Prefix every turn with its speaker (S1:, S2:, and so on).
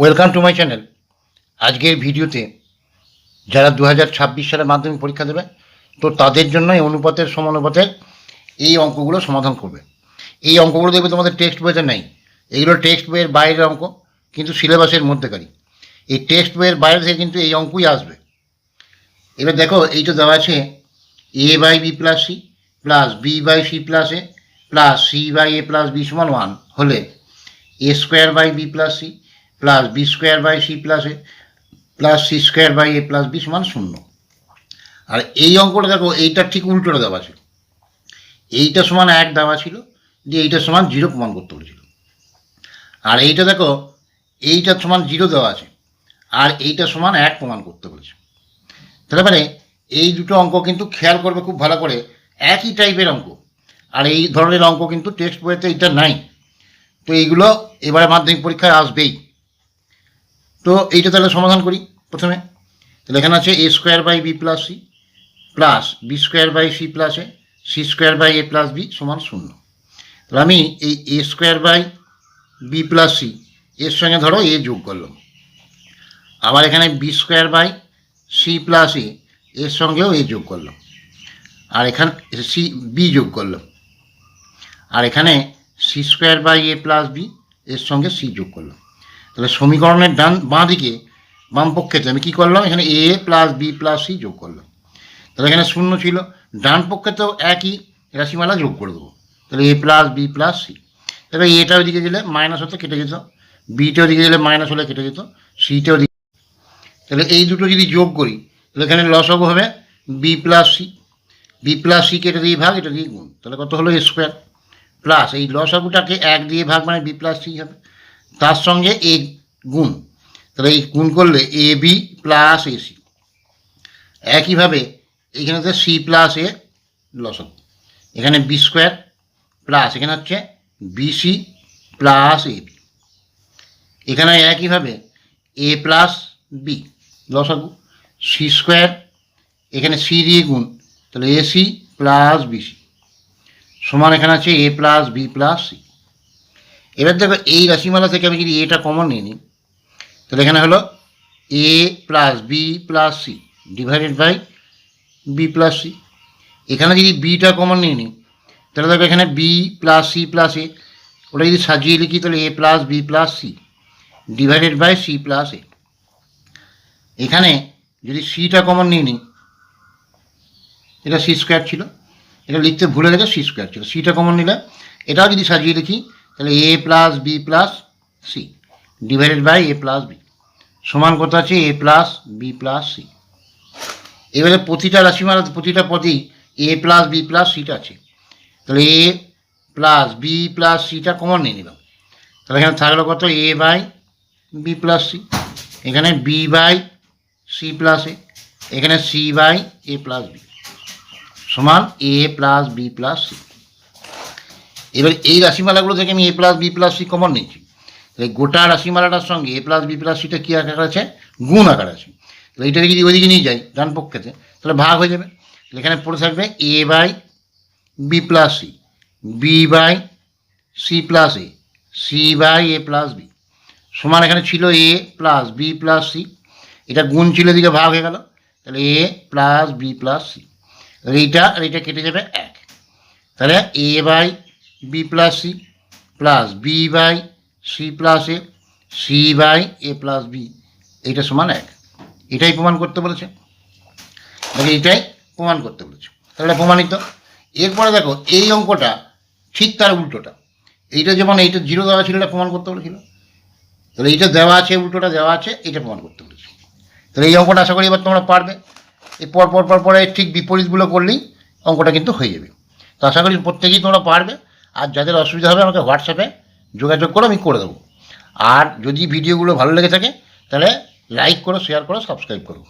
S1: Welcome to my channel আজকের ভিডিওতে যারা দু হাজার ছাব্বিশ সালে মাধ্যমিক পরীক্ষা দেবে, তো তাদের জন্য এই অনুপাতের সমানুপাতের এই অঙ্কগুলো সমাধান করবে। এই অঙ্কগুলো দেখবে তোমাদের টেক্সট বইতে নেই। এগুলো টেক্সট বইয়ের বাইরের অঙ্ক, কিন্তু সিলেবাসের মধ্যেকারই এই টেক্সট বইয়ের বাইরে থেকে কিন্তু এই অঙ্কই আসবে। এবার দেখো এইটা দেওয়া আছে A by B plus C plus B by C plus A plus C by A plus B সমান ওয়ান হলে A square by B plus C plus B square by C plus A plus C square by A plus B সমান শূন্য। আর এই অঙ্কটা দেখো এইটার ঠিক উল্টোটা দেওয়া ছিল। এইটা সমান এক দেওয়া ছিল, দিয়ে এইটা সমান জিরো প্রমাণ করতে বলেছিল। আর এইটা দেখো এইটার সমান জিরো দেওয়া আছে, আর এইটা সমান এক প্রমাণ করতে বলেছে। তাহলে মানে এই দুটো অঙ্ক কিন্তু খেয়াল করবে খুব ভালো করে, একই টাইপের অঙ্ক। আর এই ধরনের অঙ্ক কিন্তু টেক্সট বইতে এটা নাই। তো এইগুলো এবারে মাধ্যমিক পরীক্ষায় আসবেই। তো এইটা তাহলে সমাধান করি প্রথমে। তাহলে এখানে আছে A square by B plus C plus B square by C plus A C square by A plus B সমান শূন্য। তাহলে আমি এই A square by B plus C এর সঙ্গে ধরো এ যোগ করলাম। আবার এখানে B square by C plus A এর সঙ্গেও এ যোগ করলাম। আর এখানে সি বি যোগ করলাম। আর এখানে C square by A plus B এর সঙ্গে সি যোগ করলাম। তাহলে সমীকরণের ডান, বাঁ দিকে, বাম পক্ষেতে আমি কী করলাম? এখানে A plus B plus C যোগ করলাম। তাহলে এখানে শূন্য ছিল। ডান পক্ষে তো একই রাশিমালা যোগ করে দেবো। তাহলে A plus B plus C তাহলে এটা ওইদিকে গেলে মাইনাস হতে, কেটে যেত। বিটা ওদিকে গেলে মাইনাস হলে কেটে যেত। সিটা ওদিকে তাহলে এই দুটো যদি যোগ করি, তাহলে এখানে লসগু হবে B plus C B plus C কেটে দিয়ে ভাগ, এটা দিয়ে গুণ। তাহলে কত হলো স্কোয়ার প্লাস এই লসাগুটাকে এক দিয়ে ভাগ মানে বি প্লাস সি হবে। তার সঙ্গে এ গুণ। তাহলে এই গুণ করলে A B plus A C. একইভাবে এখানে হচ্ছে সি প্লাস এ লসাগু এখানে বি স্কোয়ার প্লাস এখানে হচ্ছে বিসি প্লাস এ বি। এখানে একইভাবে এ প্লাস বি লসাগু সি স্কোয়ার, এখানে সি দিয়ে গুণ, তাহলে এসি প্লাস বিসি সমান এখানে আছে A plus B plus C. এবার দেখো এই রাশিমালা থেকে আমি যদি এটা কমন নিয়ে নিই, তাহলে এখানে হলো A plus B plus C divided by B plus C এখানে যদি বিটা কমন নিয়ে নিই, তাহলে দেখো এখানে B plus C plus A ওটা যদি সাজিয়ে লিখি তাহলে A plus B plus C divided by C plus A এখানে যদি সিটা কমন নিয়ে নিই, এটা সি স্কোয়ার ছিল, এটা লিখতে ভুলে গেছে সি স্কোয়ার ছিল সিটা কমন নিলে, এটাও যদি সাজিয়ে লিখি তাহলে A plus B plus C divided by A plus B সমান কত আছে? A plus B plus C এবারে প্রতিটা রাশিমালা, প্রতিটা পদেই এ প্লাস বি প্লাস সিটা আছে। তাহলে এ প্লাস বি প্লাস সিটা কমন নিয়ে নিলাম। তাহলে এখানে থাকল কত? A by B plus C এখানে B by C plus A এখানে C by A plus B সমান A plus B plus C এবার এই রাশিমালাগুলো থেকে আমি A plus B plus C common নিচ্ছি। তাহলে গোটা রাশিমালাটার সঙ্গে এ প্লাস বি প্লাস সিটা কী আকার আছে? গুণ আকার আছে। তাহলে এইটাকে যদি ওইদিকে নিয়ে যাই, ডান পক্ষেতে, তাহলে ভাগ হয়ে যাবে। এখানে পড়ে থাকবে A by B plus C B by C plus A C by A plus B সমান এখানে ছিল A plus B plus C এটা গুণ ছিল এদিকে ভাগ হয়ে গেল। তাহলে A plus B plus C এইটা আর এইটা কেটে যাবে এক। তাহলে A by B plus C plus B by C plus A C by A plus B এইটা সমান এক। এটাই প্রমাণ করতে বলেছে। তাহলে এইটাই প্রমাণ করতে বলেছে। তাহলে প্রমাণিত। এরপরে দেখো, এই অঙ্কটা ঠিক তার উল্টোটা। এইটা যেমন এইটা জিরো দেওয়া ছিল, এটা প্রমাণ করতে বলেছিল। তাহলে এইটা দেওয়া আছে, উল্টোটা দেওয়া আছে, এটা প্রমাণ করতে বলেছে। তাহলে এই অঙ্কটা আশা করি এবার তোমরা পারবে। এই পর পর পর পরে ঠিক বিপরীতগুলো করলেই অঙ্কটা কিন্তু হয়ে যাবে। তো আশা করি প্রত্যেকেই তোমরা পারবে। আর যাদের অসুবিধা হবে আমাকে হোয়াটসঅ্যাপে যোগাযোগ করো আমি করে দেবো। আর যদি ভিডিওগুলো ভালো লেগে থাকে, তাহলে লাইক করো শেয়ার করো সাবস্ক্রাইব করো।